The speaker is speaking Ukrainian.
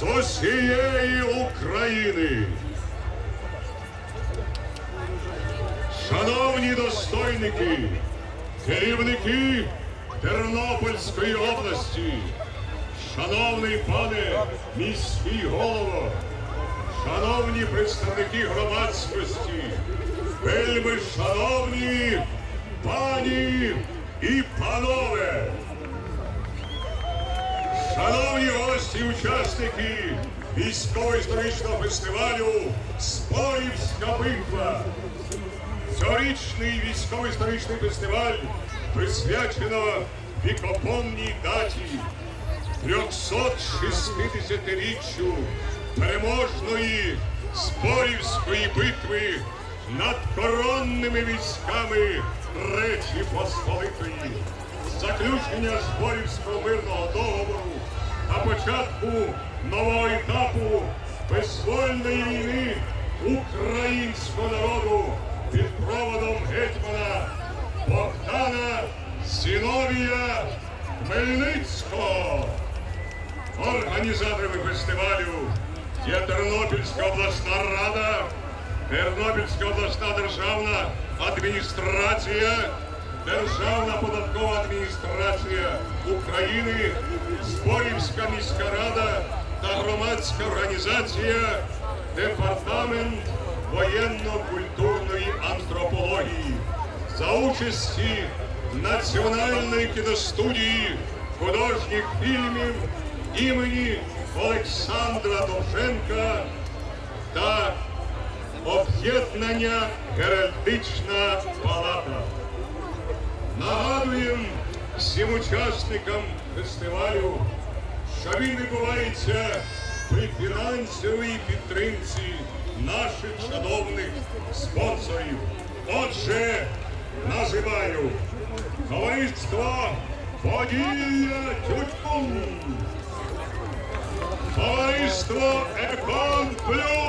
з усієї України. Шановні достойники, керівники Тернопільської області, шановний пане міський голово, шановні представники громадськості, вельми шановні пані і панове, шановні гості учасники військово-історичного фестивалю Спорівська битва. Цьогорічний військово-історичний фестиваль присвячено вікопомній даті 360-річчю переможної Спорівської битви над коронними військами Речі Посполитої, заключення Зборівського мирного договору та початку нового етапу визвольної війни українського народу під проводом гетьмана Богдана Зіновія Хмельницького. Організаторами фестивалю є Тернопільська обласна рада, Тернопільська обласна державна адміністрація, Державна податкова адміністрація України, Зборівська міська рада та громадська організація Департамент воєнно-культурної антропології за участі Національної кіностудії художніх фільмів імені Олександра Довженка та об'єднання Геральдична палата. Нагадуємо всім учасникам фестивалю, що він відбувається при фінансовій підтримці наших шановних спонсорів. Отже, називаю товариство Подія Тютюн, товариство Екон Плюс.